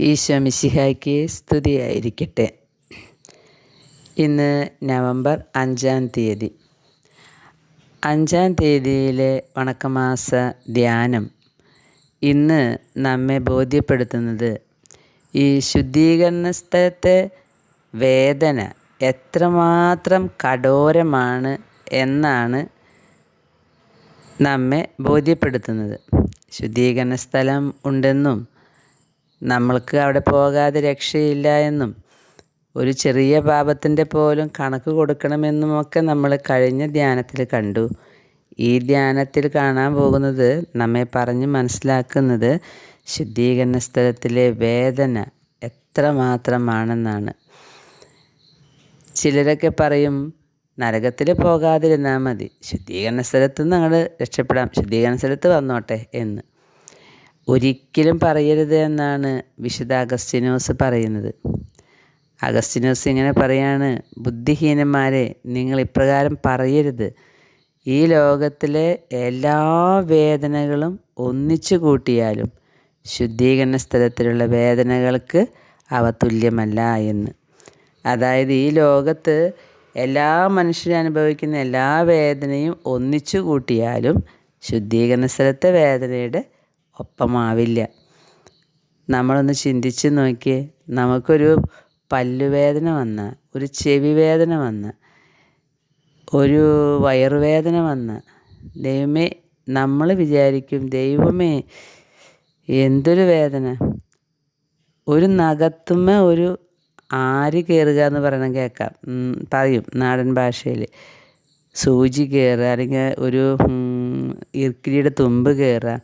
ഈശോ മിശിഹായ്ക്ക് സ്തുതിയായിരിക്കട്ടെ. ഇന്ന് നവംബർ അഞ്ചാം തീയതി. അഞ്ചാം തീയതിയിലെ വണക്കമാസ ധ്യാനം. ഇന്ന് നമ്മെ ബോധ്യപ്പെടുത്തുന്നത് ഈ ശുദ്ധീകരണ സ്ഥലത്തെ വേദന എത്രമാത്രം കഠോരമാണ് എന്നാണ് നമ്മെ ബോധ്യപ്പെടുത്തുന്നത്. ശുദ്ധീകരണ സ്ഥലം ഉണ്ടെന്നും നമ്മൾക്ക് അവിടെ പോകാതെ രക്ഷയില്ല എന്നും ഒരു ചെറിയ പാപത്തിന്റെ പോലും കണക്ക് കൊടുക്കണമെന്നുമൊക്കെ നമ്മൾ കഴിഞ്ഞ ധ്യാനത്തിൽ കണ്ടു. ഈ ധ്യാനത്തിൽ കാണാൻ പോകുന്നത് നമ്മെ പറഞ്ഞ് മനസ്സിലാക്കുന്നത് ശുദ്ധീകരണ സ്ഥലത്തിലെ വേദന എത്രമാത്രമാണെന്നാണ് ചിലരൊക്കെ പറയും നരകത്തിൽ പോകാതിരുന്നാൽ മതി. ശുദ്ധീകരണ സ്ഥലത്ത് നിന്ന് ഞങ്ങൾ രക്ഷപ്പെടാം. ശുദ്ധീകരണ സ്ഥലത്ത് വന്നോട്ടെ എന്ന്. ഒരിക്കലും പറയരുത് എന്നാണ് വിശുദ്ധ അഗസ്റ്റിനോസ് പറയുന്നത്. അഗസ്റ്റിനോസ് ഇങ്ങനെ പറയാണ് ബുദ്ധിഹീനന്മാരെ നിങ്ങൾ ഇപ്രകാരം പറയരുത്. ഈ ലോകത്തിലെ എല്ലാ വേദനകളും ഒന്നിച്ചു കൂട്ടിയാലും ശുദ്ധീകരണ സ്ഥലത്തിലുള്ള വേദനകൾക്ക് അവ തുല്യമല്ല എന്ന്. അതായത് ഈ ലോകത്ത് എല്ലാ മനുഷ്യരും അനുഭവിക്കുന്ന എല്ലാ വേദനയും ഒന്നിച്ചു കൂട്ടിയാലും ശുദ്ധീകരണ സ്ഥലത്തെ വേദനയുടെ ഒപ്പമാവില്ല. നമ്മളൊന്ന് ചിന്തിച്ച് നോക്കിയേ. നമുക്കൊരു പല്ലുവേദന വന്ന ഒരു ചെവി വേദന വന്ന ഒരു വയറുവേദന വന്ന ദൈവമേ നമ്മൾ വിചാരിക്കും ദൈവമേ എന്തൊരു വേദന. ഒരു നഖത്തുമ്മ ഒരു ആര് കയറുക എന്ന് പറയണം കേൾക്കാം. പറയും നാടൻ ഭാഷയിൽ. സൂചി കയറുക അല്ലെങ്കിൽ ഒരു ഇർക്കിരിയുടെ തുമ്പ് കയറുക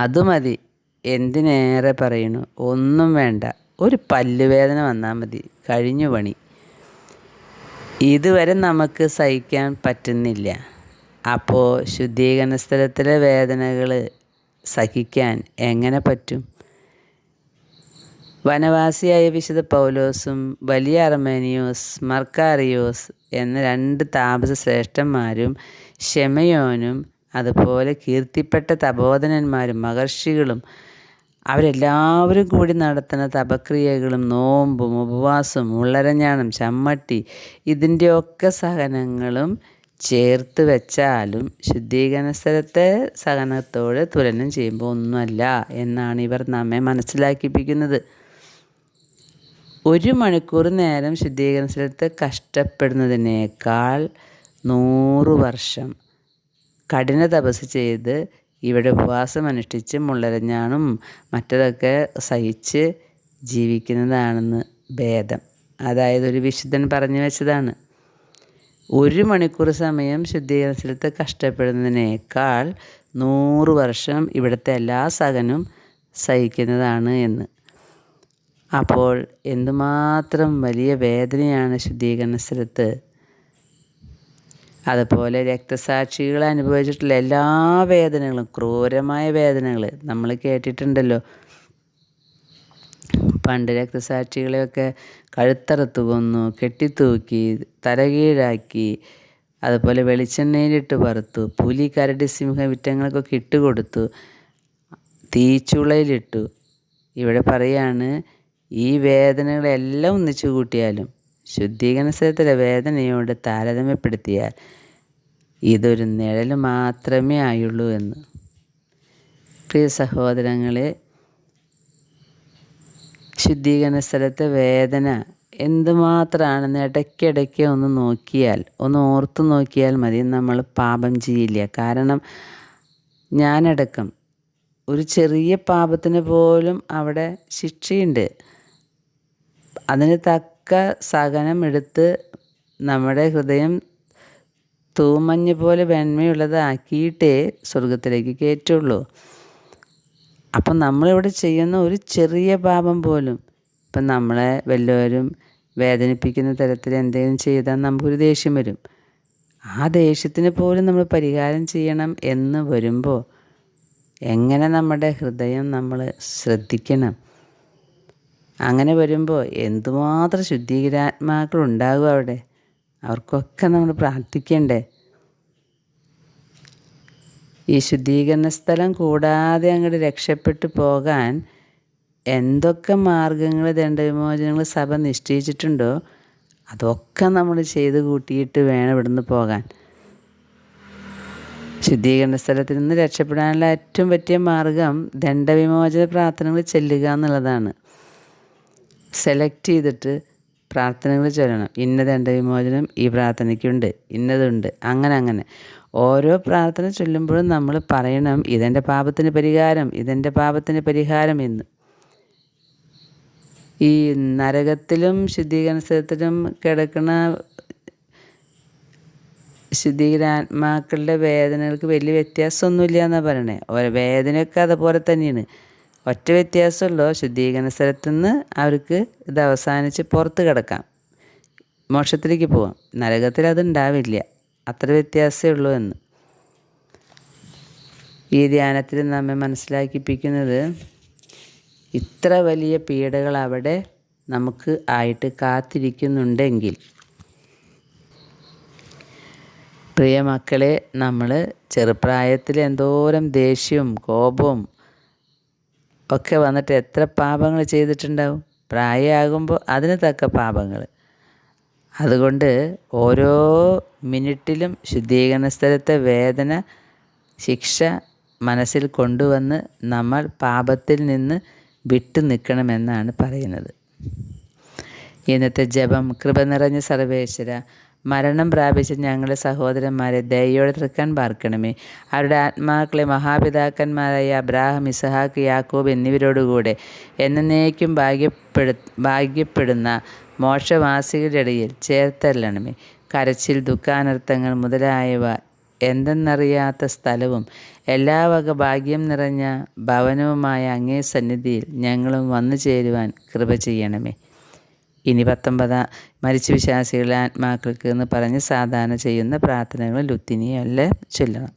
അത് മതി. എന്തിനേറെ പറയണു ഒന്നും വേണ്ട. ഒരു പല്ലുവേദന വന്നാൽ മതി. കഴിഞ്ഞു പണി. ഇതുവരെ നമുക്ക് സഹിക്കാൻ പറ്റുന്നില്ല. അപ്പോൾ ശുദ്ധീകരണ സ്ഥലത്തിലെ വേദനകൾ സഹിക്കാൻ എങ്ങനെ പറ്റും? വനവാസിയായ വിശുദ്ധ പൗലോസും വലിയ അർമേനിയോസ് മർക്കാറിയോസ് എന്ന രണ്ട് താപസ ശ്രേഷ്ഠന്മാരും ഷെമയോനും അതുപോലെ കീർത്തിപ്പെട്ട തപോധനന്മാരും മഹർഷികളും അവരെല്ലാവരും കൂടി നടത്തുന്ന തപക്രിയകളും നോമ്പും ഉപവാസവും ഉള്ളരഞ്ഞാണം ചമ്മട്ടി ഇതിന്റെയൊക്കെ സഹനങ്ങളും ചേർത്ത് വെച്ചാലും ശുദ്ധീകരണ സ്ഥലത്തെ സഹനത്തോട് തുലനം ചെയ്യുമ്പോൾ ഒന്നുമല്ല എന്നാണ് ഇവർ നമ്മെ മനസ്സിലാക്കിപ്പിക്കുന്നത്. ഒരു മണിക്കൂർ നേരം ശുദ്ധീകരണ സ്ഥലത്ത് കഷ്ടപ്പെടുന്നതിനേക്കാൾ നൂറ് വർഷം കഠിന തപസ് ചെയ്ത് ഇവിടെ ഉപവാസം അനുഷ്ഠിച്ച് മുള്ളരഞ്ഞാണും മറ്റതൊക്കെ സഹിച്ച് ജീവിക്കുന്നതാണെന്ന് ഭേദം. അതായത് ഒരു വിശുദ്ധൻ പറഞ്ഞു വെച്ചതാണ്. ഒരു മണിക്കൂർ സമയം ശുദ്ധീകരണത്തിലത്ത് കഷ്ടപ്പെടുന്നതിനേക്കാൾ നൂറ് വർഷം ഇവിടുത്തെ എല്ലാ സഹനും സഹിക്കുന്നതാണ് എന്ന്. അപ്പോൾ എന്തുമാത്രം വലിയ വേദനയാണ് ശുദ്ധീകരണ സ്ഥലത്ത് അതുപോലെ രക്തസാക്ഷികൾ അനുഭവിച്ചിട്ടുള്ള എല്ലാ വേദനകളും ക്രൂരമായ വേദനകൾ നമ്മൾ കേട്ടിട്ടുണ്ടല്ലോ. പണ്ട് രക്തസാക്ഷികളെയൊക്കെ കഴുത്തറുത്ത് കൊന്നു കെട്ടിത്തൂക്കി തലകീഴാക്കി അതുപോലെ വെളിച്ചെണ്ണയിലിട്ട് വറുത്തു പുലി കരടി സിംഹ വിറ്റങ്ങൾക്കൊക്കെ ഇട്ടുകൊടുത്തു തീച്ചുളയിലിട്ടു. ഇവിടെ പറയാണ് ഈ വേദനകളെല്ലാം ഒന്നിച്ചു കൂട്ടിയാലും ശുദ്ധീകരണ സ്ഥലത്തിലെ വേദനയോട് താരതമ്യപ്പെടുത്തിയാൽ ഇതൊരു നിഴൽ മാത്രമേ ആയുള്ളൂ എന്ന്. പ്രിയ സഹോദരങ്ങളെ ശുദ്ധീകരണ സ്ഥലത്തെ വേദന എന്തുമാത്രമാണെന്ന് ഇടയ്ക്കിടയ്ക്ക് ഒന്ന് നോക്കിയാൽ ഒന്ന് ഓർത്തു നോക്കിയാൽ മതി. നമ്മൾ പാപം ചെയ്യില്ല. കാരണം ഞാനടക്കം ഒരു ചെറിയ പാപത്തിന് പോലും അവിടെ ശിക്ഷയുണ്ട്. അതിന് തക്ക സഹനം എടുത്ത് നമ്മുടെ ഹൃദയം തൂമഞ്ഞ് പോലെ വെണ്മയുള്ളതാക്കിയിട്ടേ സ്വർഗത്തിലേക്ക് കയറ്റുള്ളൂ. അപ്പം നമ്മളിവിടെ ചെയ്യുന്ന ഒരു ചെറിയ പാപം പോലും ഇപ്പം നമ്മളെ വല്ലവരും വേദനിപ്പിക്കുന്ന തരത്തിൽ എന്തെങ്കിലും ചെയ്താൽ നമുക്കൊരു ദേഷ്യം വരും. ആ ദേഷ്യത്തിന് പോലും നമ്മൾ പരിഹാരം ചെയ്യണം എന്ന് വരുമ്പോൾ എങ്ങനെ നമ്മുടെ ഹൃദയം നമ്മൾ ശ്രദ്ധിക്കണം? അങ്ങനെ വരുമ്പോൾ എന്തുമാത്രം ശുദ്ധീകരാത്മാക്കൾ ഉണ്ടാകും അവിടെ? അവർക്കൊക്കെ നമ്മൾ പ്രാർത്ഥിക്കണ്ടേ? ഈ ശുദ്ധീകരണ സ്ഥലം കൂടാതെ അങ്ങോട്ട് രക്ഷപ്പെട്ടു പോകാൻ എന്തൊക്കെ മാർഗങ്ങൾ ദണ്ഡവിമോചനങ്ങൾ സഭ നിശ്ചയിച്ചിട്ടുണ്ടോ അതൊക്കെ നമ്മൾ ചെയ്ത് കൂട്ടിയിട്ട് വേണം ഇവിടുന്ന് പോകാൻ. ശുദ്ധീകരണ സ്ഥലത്തിൽ നിന്ന് രക്ഷപ്പെടാനുള്ള ഏറ്റവും പറ്റിയ മാർഗം ദണ്ഡവിമോചന പ്രാർത്ഥനകൾ ചെല്ലുക എന്നുള്ളതാണ്. സെലക്ട് ചെയ്തിട്ട് പ്രാർത്ഥനകൾ ചൊല്ലണം. ഇന്ന വിമോചനം ഈ പ്രാർത്ഥനയ്ക്കുണ്ട് ഇന്നതുണ്ട് അങ്ങനെ അങ്ങനെ. ഓരോ പ്രാർത്ഥന ചൊല്ലുമ്പോഴും നമ്മൾ പറയണം ഇതെന്റെ പാപത്തിന് പരിഹാരം ഇതെന്റെ പാപത്തിന് പരിഹാരം എന്ന്. ഈ നരകത്തിലും ശുദ്ധീകരണത്തിലും കിടക്കുന്ന ശുദ്ധീകരാത്മാക്കളുടെ വേദനകൾക്ക് വലിയ വ്യത്യാസമൊന്നുമില്ല എന്നാണ് പറയണേ. ഓരോ വേദനയൊക്കെ അതുപോലെ തന്നെയാണ്. ഒറ്റ വ്യത്യാസമുള്ളൂ. ശുദ്ധീകരണ സ്ഥലത്തു നിന്ന് അവർക്ക് ഇത് അവസാനിച്ച് പുറത്ത് കിടക്കാം. മോക്ഷത്തിലേക്ക് പോവാം. നരകത്തിൽ അത് ഉണ്ടാവില്ല അത്ര വ്യത്യാസമേ ഉള്ളൂ എന്ന്. ഈ ധ്യാനത്തിൽ നമ്മെ മനസ്സിലാക്കിപ്പിക്കുന്നത് ഇത്ര വലിയ പീഡകൾ അവിടെ നമുക്ക് ആയിട്ട് കാത്തിരിക്കുന്നുണ്ടെങ്കിൽ പ്രിയ മക്കളെ നമ്മൾ ചെറുപ്രായത്തിൽ എന്തോരം ദേഷ്യവും കോപവും ഒക്കെ വന്നിട്ട് എത്ര പാപങ്ങൾ ചെയ്തിട്ടുണ്ടാവും? പ്രായമാകുമ്പോൾ അതിന് തക്ക പാപങ്ങൾ. അതുകൊണ്ട് ഓരോ മിനിറ്റിലും ശുദ്ധീകരണ സ്ഥലത്തെ വേദന ശിക്ഷ മനസ്സിൽ കൊണ്ടുവന്ന് നമ്മൾ പാപത്തിൽ നിന്ന് വിട്ടു നിൽക്കണമെന്നാണ് പറയുന്നത്. ഇന്നത്തെ ജപം കൃപ നിറഞ്ഞ സർവേശ്വര മരണം പ്രാപിച്ച ഞങ്ങളുടെ സഹോദരന്മാരെ ദയോടെ തൃക്കാൻ പാർക്കണമേ. അവരുടെ ആത്മാക്കളെ മഹാപിതാക്കന്മാരായ അബ്രാഹം ഇസഹാക്ക് യാക്കോബ് എന്നിവരോടുകൂടെ എന്നേക്കും ഭാഗ്യപ്പെടു ഭാഗ്യപ്പെടുന്ന മോക്ഷവാസികളുടെ ഇടയിൽ ചേർത്തല്ലണമേ. കരച്ചിൽ ദുഃഖാനർത്ഥങ്ങൾ മുതലായവ എന്തെന്നറിയാത്ത സ്ഥലവും എല്ലാ വക ഭാഗ്യം നിറഞ്ഞ ഭവനവുമായ അങ്ങേ സന്നിധിയിൽ ഞങ്ങളും വന്നു ചേരുവാൻ കൃപ ചെയ്യണമേ. ഇനി പത്തൊമ്പതാം മരിച്ച വിശ്വാസികളുടെ ആത്മാക്കൾക്ക് എന്ന് പറഞ്ഞ് സാധാരണ ചെയ്യുന്ന പ്രാർത്ഥനകൾ ലുത്തിനിയല്ല ചൊല്ലണം.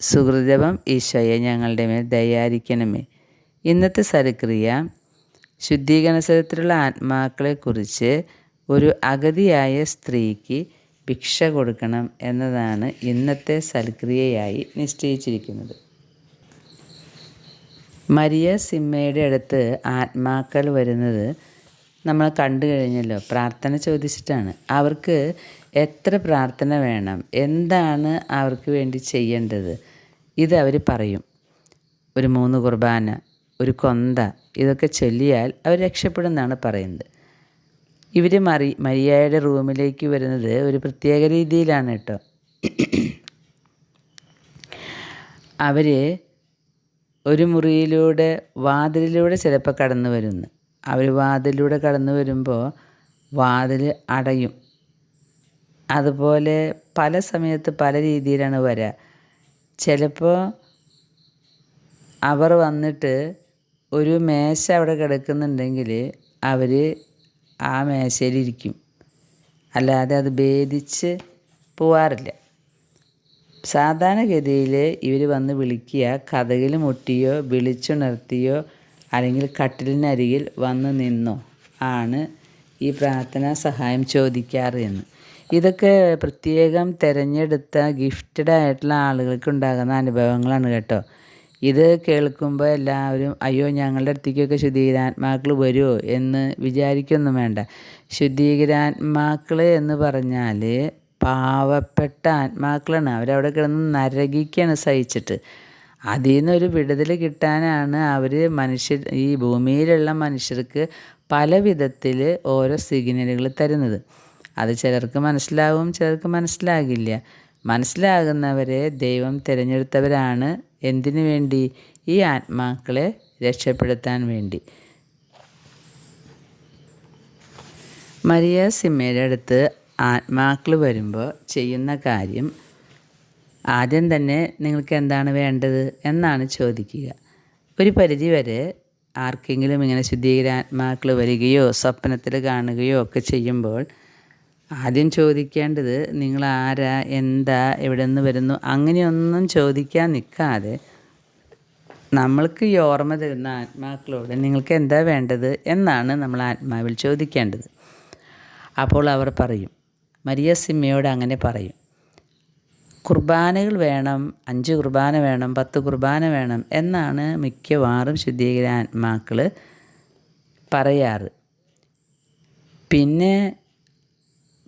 സുഹൃതവം ഈശോയെ ഞങ്ങളുടെ മേൽ ദയാരിക്കണമേ. ഇന്നത്തെ ശുദ്ധീകരണ സ്ഥലത്തിലുള്ള ആത്മാക്കളെക്കുറിച്ച് ഒരു അഗതിയായ സ്ത്രീക്ക് ഭിക്ഷ കൊടുക്കണം എന്നതാണ് ഇന്നത്തെ സൽക്രിയയായി നിശ്ചയിച്ചിരിക്കുന്നത്. മരിയ സിമ്മയുടെ അടുത്ത് ആത്മാക്കൾ വരുന്നത് നമ്മൾ കണ്ടു കഴിഞ്ഞല്ലോ പ്രാർത്ഥന ചോദിച്ചിട്ടാണ്. അവർക്ക് എത്ര പ്രാർത്ഥന വേണം? എന്താണ് അവർക്ക് വേണ്ടി ചെയ്യേണ്ടത്? ഇത് അവർ പറയും. ഒരു മൂന്ന് കുർബാന ഒരു കൊന്ത ഇതൊക്കെ ചൊല്ലിയാൽ അവർ രക്ഷപ്പെടുമെന്നാണ് പറയുന്നത്. ഇവർ മറി മരിയായുടെ റൂമിലേക്ക് വരുന്നത് ഒരു പ്രത്യേക രീതിയിലാണ് കേട്ടോ. അവർ ഒരു മുറിയിലൂടെ വാതിലിലൂടെ ചിലപ്പോൾ കടന്നു വരുന്നു. അവർ വാതിലൂടെ കടന്നു വരുമ്പോൾ വാതിൽ അടയും. അതുപോലെ പല സമയത്ത് പല രീതിയിലാണ് വരിക ചിലപ്പോൾ അവർ വന്നിട്ട് ഒരു മേശ അവിടെ കിടക്കുന്നുണ്ടെങ്കിൽ അവർ ആ മേശയിലിരിക്കും. അല്ലാതെ അത് ഭേദിച്ച് പോവാറില്ല. സാധാരണഗതിയിൽ ഇവർ വന്ന് വിളിക്കുക കഥകിൽ മുട്ടിയോ വിളിച്ചുണർത്തിയോ അല്ലെങ്കിൽ കട്ടിലിനരികിൽ വന്ന് നിന്നോ ആണ് ഈ പ്രാർത്ഥന സഹായം ചോദിക്കാറ് എന്ന്. ഇതൊക്കെ പ്രത്യേകം തിരഞ്ഞെടുത്ത ഗിഫ്റ്റഡ് ആയിട്ടുള്ള ആളുകൾക്ക് ഉണ്ടാകുന്ന അനുഭവങ്ങളാണ് കേട്ടോ. ഇത് കേൾക്കുമ്പോൾ എല്ലാവരും അയ്യോ ഞങ്ങളുടെ അടുത്തേക്കൊക്കെ ശുദ്ധീകരാത്മാക്കൾ വരുമോ എന്ന് വിചാരിക്കൊന്നും വേണ്ട. ശുദ്ധീകരാത്മാക്കൾ എന്ന് പറഞ്ഞാൽ പാവപ്പെട്ട ആത്മാക്കളാണ്. അവരവിടെ കിടന്ന് നരകിക്കാണ് സഹിച്ചിട്ട്. അതിൽ നിന്നൊരു വിടുതൽ കിട്ടാനാണ് അവർ മനുഷ്യർ ഈ ഭൂമിയിലുള്ള മനുഷ്യർക്ക് പല വിധത്തിൽ ഓരോ സിഗ്നലുകൾ തരുന്നത്. അത് ചിലർക്ക് മനസ്സിലാവും ചിലർക്ക് മനസ്സിലാകില്ല. മനസ്സിലാകുന്നവരെ ദൈവം തിരഞ്ഞെടുത്തവരാണ്. എന്തിനു വേണ്ടി? ഈ ആത്മാക്കളെ രക്ഷപ്പെടുത്താൻ വേണ്ടി. മരിയ സിമ്മയുടെ അടുത്ത് ആത്മാക്കൾ വരുമ്പോൾ ചെയ്യുന്ന കാര്യം ആദ്യം തന്നെ നിങ്ങൾക്ക് എന്താണ് വേണ്ടത് എന്നാണ് ചോദിക്കുക. ഒരു പരിധി വരെ ആർക്കെങ്കിലും ഇങ്ങനെ ശുദ്ധീകരാത്മാക്കൾ വരികയോ സ്വപ്നത്തിൽ കാണുകയോ ഒക്കെ ചെയ്യുമ്പോൾ ആദ്യം ചോദിക്കേണ്ടത് നിങ്ങൾ ആരാ എന്താ എവിടെ നിന്ന് വരുന്നു അങ്ങനെയൊന്നും ചോദിക്കാൻ നിൽക്കാതെ നമ്മൾക്ക് ഈ ഓർമ്മ തരുന്ന ആത്മാക്കളോട് നിങ്ങൾക്ക് എന്താ വേണ്ടത് എന്നാണ് നമ്മൾ ആത്മാവിൽ ചോദിക്കേണ്ടത്. അപ്പോൾ അവർ പറയും മരിയ സിമ്മയോട് അങ്ങനെ പറയും കുർബാനകൾ വേണം അഞ്ച് കുർബാന വേണം പത്ത് കുർബാന വേണം എന്നാണ് മിക്കവാറും ശുദ്ധീകരാത്മാക്കൾ പറയാറ്. പിന്നെ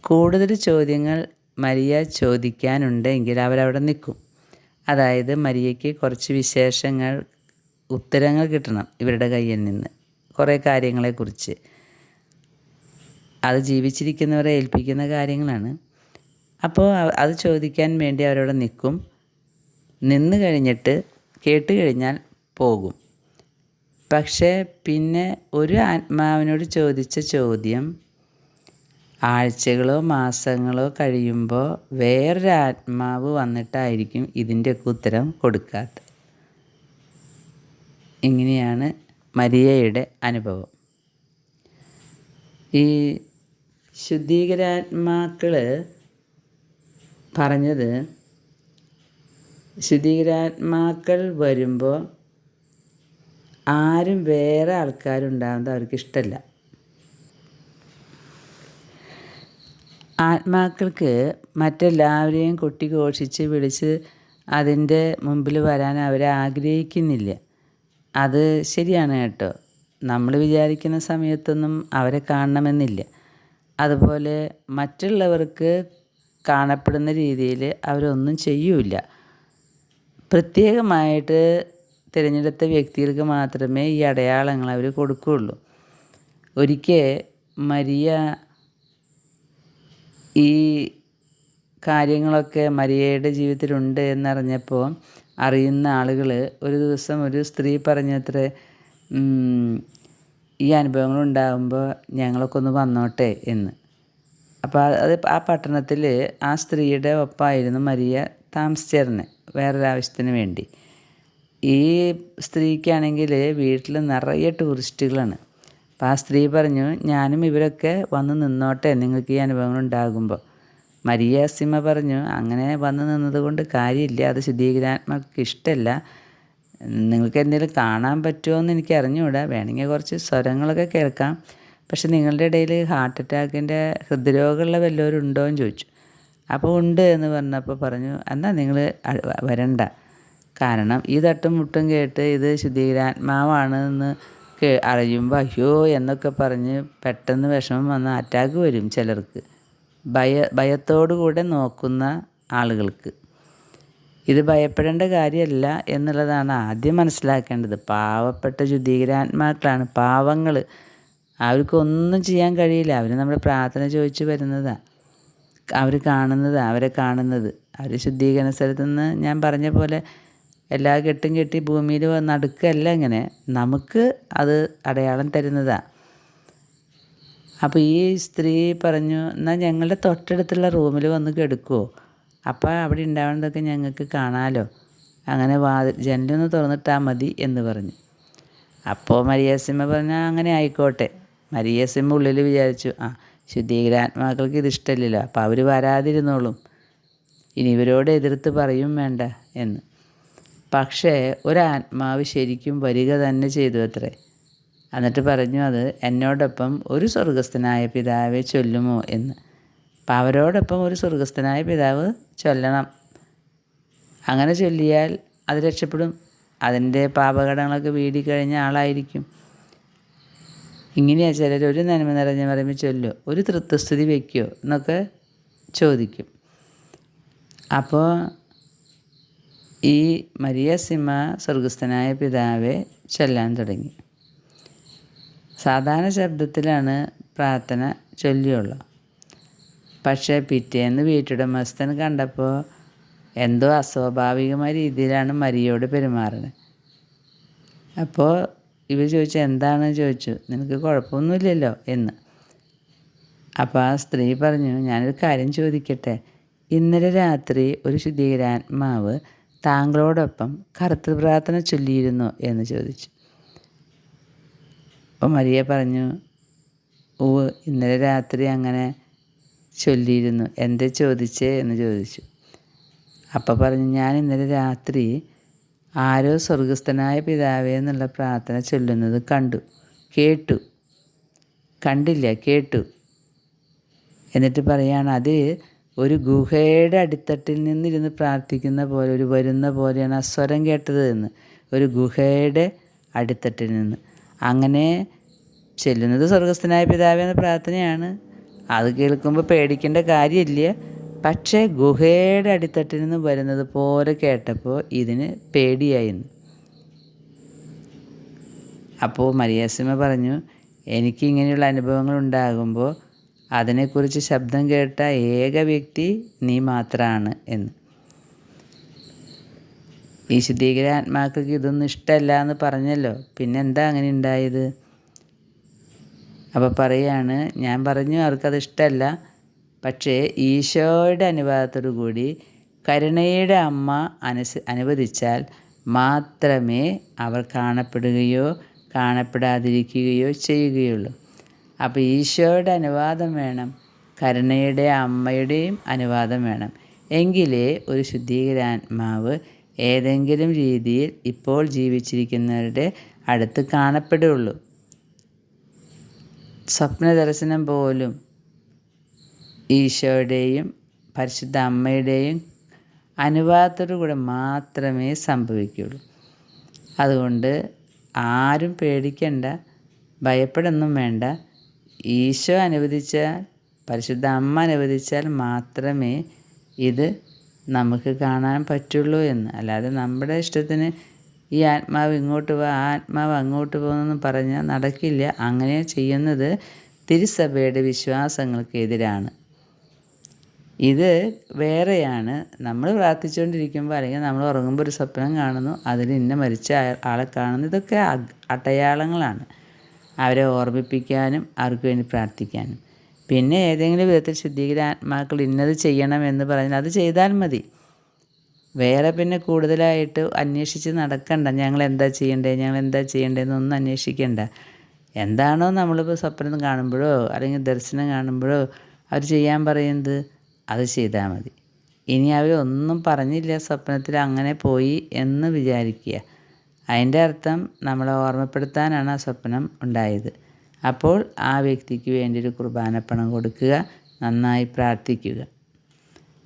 കൂടുതൽ ചോദ്യങ്ങൾ മരിയ ചോദിക്കാനുണ്ടെങ്കിൽ അവരവിടെ നിൽക്കും. അതായത് മരിയയ്ക്ക് കുറച്ച് വിശേഷങ്ങൾ ഉത്തരങ്ങൾ കിട്ടണം ഇവരുടെ കയ്യിൽ നിന്ന്. കുറേ കാര്യങ്ങളെക്കുറിച്ച്. അത് ജീവിച്ചിരിക്കുന്നവരെ ഏൽപ്പിക്കുന്ന കാര്യങ്ങളാണ്. അപ്പോൾ അത് ചോദിക്കാൻ വേണ്ടി അവരവിടെ നിൽക്കും. നിന്ന് കഴിഞ്ഞിട്ട് കേട്ട് കഴിഞ്ഞാൽ പോകും. പക്ഷേ പിന്നെ ഒരു ആത്മാവിനോട് ചോദിച്ച ചോദ്യം ആഴ്ചകളോ മാസങ്ങളോ കഴിയുമ്പോൾ വേറൊരു ആത്മാവ് വന്നിട്ടായിരിക്കും ഇതിന്റെയൊക്കെ ഉത്തരം കൊടുക്കാത്തത്. ഇങ്ങനെയാണ് മരിയയുടെ അനുഭവം. ഈ ശുദ്ധീകരാത്മാക്കൾ പറഞ്ഞത് ശുദ്ധീകരാത്മാക്കൾ വരുമ്പോൾ ആരും വേറെ ആൾക്കാരുണ്ടാകുന്നത് അവർക്കിഷ്ടമല്ല ആത്മാക്കൾക്ക് മറ്റെല്ലാവരെയും കൊട്ടിഘോഷിച്ച് വിളിച്ച് അതിന്റെ മുമ്പിൽ വരാൻ അവരെ ആഗ്രഹിക്കുന്നില്ല. അത് ശരിയാണ് കേട്ടോ. നമ്മൾ വിചാരിക്കുന്ന സമയത്തൊന്നും അവരെ കാണണമെന്നില്ല. അതുപോലെ മറ്റുള്ളവർക്ക് കാണപ്പെടുന്ന രീതിയിൽ അവരൊന്നും ചെയ്യൂല പ്രത്യേകമായിട്ട് തിരഞ്ഞെടുത്ത വ്യക്തികൾക്ക് മാത്രമേ ഈ അടയാളങ്ങൾ അവർ കൊടുക്കുകയുള്ളൂ. ഒരിക്കൽ മരിയ ഈ കാര്യങ്ങളൊക്കെ മരിയയുടെ ജീവിതത്തിലുണ്ട് എന്നറിഞ്ഞപ്പോൾ അറിയുന്ന ആളുകൾ ഒരു ദിവസം ഒരു സ്ത്രീ പറഞ്ഞത്ര ഈ അനുഭവങ്ങൾ ഉണ്ടാകുമ്പോൾ ഞങ്ങളൊക്കെ ഒന്ന് വന്നോട്ടെ എന്ന്. അപ്പോൾ അത് ആ പട്ടണത്തിൽ ആ സ്ത്രീയുടെ ഒപ്പമായിരുന്നു മരിയ താമസിച്ചിരുന്നത് വേറൊരാവശ്യത്തിന് വേണ്ടി. ഈ സ്ത്രീക്കാണെങ്കിൽ വീട്ടിൽ നിറയെ ടൂറിസ്റ്റുകളാണ്. അപ്പോൾ ആ സ്ത്രീ പറഞ്ഞു ഞാനും ഇവരൊക്കെ വന്ന് നിന്നോട്ടെ നിങ്ങൾക്ക് ഈ അനുഭവങ്ങൾ ഉണ്ടാകുമ്പോൾ. മരിയ സിമ പറഞ്ഞു അങ്ങനെ വന്ന് നിന്നത് കൊണ്ട് കാര്യമില്ല അത് ശുദ്ധീകരാത്മക്ക് ഇഷ്ടമല്ല നിങ്ങൾക്ക് എന്തെങ്കിലും കാണാൻ പറ്റുമോ എന്ന് എനിക്ക് അറിഞ്ഞുകൂടാ വേണമെങ്കിൽ കുറച്ച് സ്വരങ്ങളൊക്കെ കേൾക്കാം. പക്ഷെ നിങ്ങളുടെ ഇടയിൽ ഹാർട്ട് അറ്റാക്കിന്റെ ഹൃദ്രോഗമുള്ള വല്ലവരും ഉണ്ടോ എന്ന് ചോദിച്ചു. അപ്പോൾ ഉണ്ട് എന്ന് പറഞ്ഞപ്പോൾ പറഞ്ഞു എന്നാൽ നിങ്ങൾ വരണ്ട. കാരണം ഈ തട്ടും മുട്ടും കേട്ട് ഇത് ശുദ്ധീകരാത്മാവാണെന്ന് കേ അറിയുമ്പോൾ അയ്യോ എന്നൊക്കെ പറഞ്ഞ് പെട്ടെന്ന് വിഷമം വന്ന് അറ്റാക്ക് വരും ചിലർക്ക്. ഭയ ഭയത്തോടു കൂടെ നോക്കുന്ന ആളുകൾക്ക്. ഇത് ഭയപ്പെടേണ്ട കാര്യമല്ല എന്നുള്ളതാണ് ആദ്യം മനസ്സിലാക്കേണ്ടത്. പാവപ്പെട്ട ശുദ്ധീകരാത്മാക്കളാണ് പാവങ്ങൾ അവർക്കൊന്നും ചെയ്യാൻ കഴിയില്ല. അവർ നമ്മൾ പ്രാർത്ഥന ചോദിച്ചു വരുന്നതാണ് അവർ കാണുന്നത് അവരെ കാണുന്നത്. അവർ ശുദ്ധീകരണ സ്ഥലത്തു നിന്ന് ഞാൻ പറഞ്ഞ പോലെ എല്ലാ കെട്ടും കെട്ടി ഭൂമിയിൽ നടുക്കല്ല ഇങ്ങനെ. നമുക്ക് അത് അടയാളം തരുന്നതാണ് അപ്പോൾ ഈ സ്ത്രീ പറഞ്ഞു എന്നാൽ ഞങ്ങളുടെ തൊട്ടടുത്തുള്ള റൂമിൽ വന്ന് കെടുക്കുമോ അപ്പോൾ അവിടെ ഉണ്ടാവുന്നതൊക്കെ ഞങ്ങൾക്ക് കാണാമല്ലോ അങ്ങനെ വാതിൽ ജനലൊന്ന് തുറന്നിട്ടാൽ മതി എന്ന് പറഞ്ഞു. അപ്പോൾ മരിയാസിമ്മ പറഞ്ഞാൽ അങ്ങനെ ആയിക്കോട്ടെ. മരിയാസിമ്മ ഉള്ളിൽ വിചാരിച്ചു ആ ശുദ്ധീകരാത്മാക്കൾക്ക് ഇത് ഇഷ്ടമില്ലല്ലോ അപ്പോൾ അവർ വരാതിരുന്നോളും. ഇനി ഇവരോട് എതിർത്ത് പറയും വേണ്ട എന്ന്. പക്ഷേ ഒരാത്മാവ് ശരിക്കും വരിക തന്നെ ചെയ്തു അത്രേ. എന്നിട്ട് പറഞ്ഞു അത് എന്നോടൊപ്പം ഒരു സ്വർഗസ്ഥനായ പിതാവെ ചൊല്ലുമോ എന്ന്. അപ്പം അവരോടൊപ്പം ഒരു സ്വർഗസ്ഥനായ പിതാവ് ചൊല്ലണം. അങ്ങനെ ചൊല്ലിയാൽ അത് രക്ഷപ്പെടും. അതിന്റെ പാപഘടങ്ങളൊക്കെ വീടി കഴിഞ്ഞ ആളായിരിക്കും. ഇങ്ങനെയാ ചിലർ ഒരു നന്മ നിറഞ്ഞ പറയുമ്പോൾ ചൊല്ലോ ഒരു തൃത്വസ്ഥിതി വയ്ക്കുമോ എന്നൊക്കെ ചോദിക്കും. അപ്പോൾ ഈ മരിയ സിമ സ്വർഗസ്ഥനായ പിതാവെ ചൊല്ലാൻ തുടങ്ങി. സാധാരണ ശബ്ദത്തിലാണ് പ്രാർത്ഥന ചൊല്ലിയുള്ളൂ. പക്ഷേ പിറ്റേന്ന് വീട്ടുടമസ്ഥൻ കണ്ടപ്പോൾ എന്തോ അസ്വാഭാവികമായ രീതിയിലാണ് മരിയോട് പെരുമാറുന്നത് അപ്പോൾ ഇവർ ചോദിച്ചു എന്താണ്? ചോദിച്ചു. നിനക്ക് കുഴപ്പമൊന്നുമില്ലല്ലോ എന്ന്. അപ്പോൾ ആ സ്ത്രീ പറഞ്ഞു ഞാനൊരു കാര്യം ചോദിക്കട്ടെ. ഇന്നലെ രാത്രി ഒരു ശുദ്ധീകരാത്മാവ് താങ്കളോടൊപ്പം കർത്തൃപ്രാർത്ഥന ചൊല്ലിയിരുന്നു എന്ന് ചോദിച്ചു. അപ്പോൾ മരിയ പറഞ്ഞു ഓ ഇന്നലെ രാത്രി അങ്ങനെ ചൊല്ലിയിരുന്നു. എന്തേ ചോദിച്ചേ? എന്ന് ചോദിച്ചു. അപ്പോൾ പറഞ്ഞു ഞാൻ ഇന്നലെ രാത്രി ആരോ സ്വർഗസ്ഥനായ പിതാവേ എന്നുള്ള പ്രാർത്ഥന ചൊല്ലുന്നത് കണ്ടു. കേട്ടു. കണ്ടില്ല കേട്ടു. എന്നിട്ട് പറയാണ് അത് ഒരു ഗുഹയുടെ അടിത്തട്ടിൽ നിന്നിരുന്ന് പ്രാർത്ഥിക്കുന്ന പോലെ ഒരു വരുന്ന പോലെയാണ് ആ സ്വരം കേട്ടത് എന്ന്. ഒരു ഗുഹയുടെ അടിത്തട്ടിൽ നിന്ന്. അങ്ങനെ ചെല്ലുന്നത് സ്വർഗസ്ഥനായ പിതാവ് എന്ന പ്രാർത്ഥനയാണ്. അത് കേൾക്കുമ്പോൾ പേടിക്കേണ്ട കാര്യമില്ല. പക്ഷേ ഗുഹയുടെ അടിത്തട്ടിൽ നിന്ന് വരുന്നത് പോലെ കേട്ടപ്പോൾ ഇതിന് പേടിയായിരുന്നു. അപ്പോൾ മരിയാസിമ പറഞ്ഞു എനിക്ക് ഇങ്ങനെയുള്ള അനുഭവങ്ങൾ ഉണ്ടാകുമ്പോൾ അതിനെക്കുറിച്ച് ശബ്ദം കേട്ട ഏക വ്യക്തി നീ മാത്രമാണ് എന്ന്. ഈ ശുദ്ധീകര ആത്മാക്കൾക്ക് ഇതൊന്നും ഇഷ്ടമല്ല എന്ന് പറഞ്ഞല്ലോ. പിന്നെ എന്താ അങ്ങനെ ഉണ്ടായത്? അപ്പോൾ പറയാണ് ഞാൻ പറഞ്ഞു അവർക്കത് ഇഷ്ടമല്ല. പക്ഷേ ഈശോയുടെ അനുവാദത്തോടു കൂടി കരുണയുടെ അമ്മ അനുസ അനുവദിച്ചാൽ മാത്രമേ അവർ കാണപ്പെടുകയോ കാണപ്പെടാതിരിക്കുകയോ ചെയ്യുകയുള്ളൂ. അപ്പോൾ ഈശോയുടെ അനുവാദം വേണം കരുണയുടെ അമ്മയുടെയും അനുവാദം വേണം. എങ്കിലേ ഒരു ശുദ്ധീകരാത്മാവ് ഏതെങ്കിലും രീതിയിൽ ഇപ്പോൾ ജീവിച്ചിരിക്കുന്നവരുടെ അടുത്ത് കാണപ്പെടുകയുള്ളൂ സ്വപ്ന ദർശനം പോലും ഈശോയുടെയും പരിശുദ്ധ അമ്മയുടെയും അനുവാദത്തോടു കൂടെ മാത്രമേ സംഭവിക്കുകയുള്ളൂ. അതുകൊണ്ട് ആരും പേടിക്കണ്ട ഭയപ്പെടൊന്നും വേണ്ട. ഈശോ അനുവദിച്ചാൽ പരിശുദ്ധ അമ്മ അനുവദിച്ചാൽ മാത്രമേ ഇത് നമുക്ക് കാണാൻ പറ്റുള്ളൂ എന്ന്. അല്ലാതെ നമ്മുടെ ഇഷ്ടത്തിന് ഈ ആത്മാവ് ഇങ്ങോട്ട് പോ ആത്മാവ് അങ്ങോട്ട് പോകുന്നെന്ന് പറഞ്ഞാൽ നടക്കില്ല. അങ്ങനെ ചെയ്യുന്നത് തിരുസഭയുടെ വിശ്വാസങ്ങൾക്കെതിരാണ് ഇത് വേറെയാണ്. നമ്മൾ പ്രാർത്ഥിച്ചുകൊണ്ടിരിക്കുമ്പോൾ അല്ലെങ്കിൽ നമ്മൾ ഉറങ്ങുമ്പോൾ ഒരു സ്വപ്നം കാണുന്നു. അതിൽ ഇന്ന മരിച്ച ആളെ കാണുന്നു. ഇതൊക്കെ അടയാളങ്ങളാണ്. അവരെ ഓർമ്മിപ്പിക്കാനും അവർക്ക് വേണ്ടി പ്രാർത്ഥിക്കാനും. പിന്നെ ഏതെങ്കിലും വിധത്തിൽ ശുദ്ധീകര ആത്മാക്കൾ ഇന്നത് ചെയ്യണം എന്ന് പറഞ്ഞാൽ അത് ചെയ്താൽ മതി. വേറെ പിന്നെ കൂടുതലായിട്ട് അന്വേഷിച്ച് നടക്കണ്ട. ഞങ്ങൾ എന്താ ചെയ്യേണ്ടത് ഞങ്ങൾ എന്താ ചെയ്യേണ്ടതെന്നൊന്നും അന്വേഷിക്കേണ്ട. എന്താണോ നമ്മളിപ്പോൾ സ്വപ്നം കാണുമ്പോഴോ അല്ലെങ്കിൽ ദർശനം കാണുമ്പോഴോ അവർ ചെയ്യാൻ പറയുന്നത്? അത് ചെയ്താൽ മതി. ഇനി അവരൊന്നും പറഞ്ഞില്ല സ്വപ്നത്തിൽ അങ്ങനെ പോയി എന്ന് വിചാരിക്കുക. അതിന്റെ അർത്ഥം നമ്മളെ ഓർമ്മപ്പെടുത്താനാണ് ആ സ്വപ്നം ഉണ്ടായത്. അപ്പോൾ ആ വ്യക്തിക്ക് വേണ്ടി ഒരു കുർബാനപ്പണം കൊടുക്കുക നന്നായി പ്രാർത്ഥിക്കുക.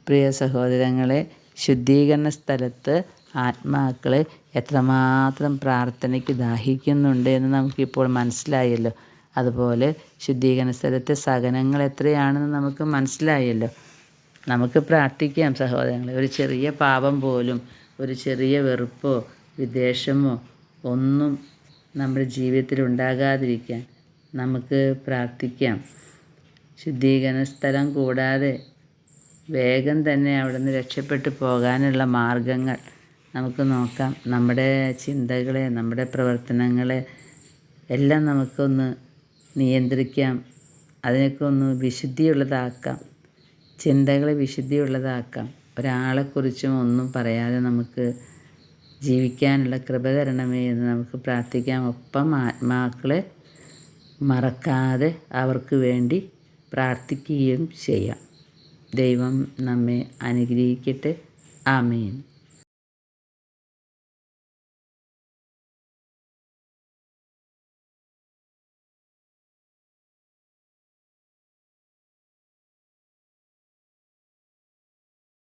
പ്രിയ സഹോദരങ്ങളെ ശുദ്ധീകരണ സ്ഥലത്ത് ആത്മാക്കളെ എത്രമാത്രം പ്രാർത്ഥനയ്ക്ക് ദാഹിക്കുന്നുണ്ട് എന്ന് നമുക്കിപ്പോൾ മനസ്സിലായല്ലോ. അതുപോലെ ശുദ്ധീകരണ സ്ഥലത്തെ സഹനങ്ങൾ എത്രയാണെന്ന് നമുക്ക് മനസ്സിലായല്ലോ. നമുക്ക് പ്രാർത്ഥിക്കാം സഹോദരങ്ങളെ. ഒരു ചെറിയ പാപം പോലും ഒരു ചെറിയ വെറുപ്പോ വിദ്വേഷമോ ഒന്നും നമ്മുടെ ജീവിതത്തിൽ ഉണ്ടാകാതിരിക്കാൻ നമുക്ക് പ്രാർത്ഥിക്കാം. ശുദ്ധീകരണ സ്ഥലം കൂടാതെ വേഗം തന്നെ അവിടെ നിന്ന് രക്ഷപ്പെട്ടു പോകാനുള്ള മാർഗങ്ങൾ നമുക്ക് നോക്കാം. നമ്മുടെ ചിന്തകളെ നമ്മുടെ പ്രവർത്തനങ്ങളെ എല്ലാം നമുക്കൊന്ന് നിയന്ത്രിക്കാം. അതിനൊക്കെ ഒന്ന് വിശുദ്ധിയുള്ളതാക്കാം. ചിന്തകളെ വിശുദ്ധിയുള്ളതാക്കാം. ഒരാളെക്കുറിച്ചും ഒന്നും പറയാതെ നമുക്ക് ജീവിക്കാനുള്ള കൃപ തരണമേ എന്ന് നമുക്ക് പ്രാർത്ഥിക്കാം. ഒപ്പം ആത്മാക്കളെ മറക്കാതെ അവർക്ക് വേണ്ടി പ്രാർത്ഥിക്കുകയും ചെയ്യാം. ദൈവം നമ്മെ അനുഗ്രഹിക്കട്ടെ. ആമേൻ.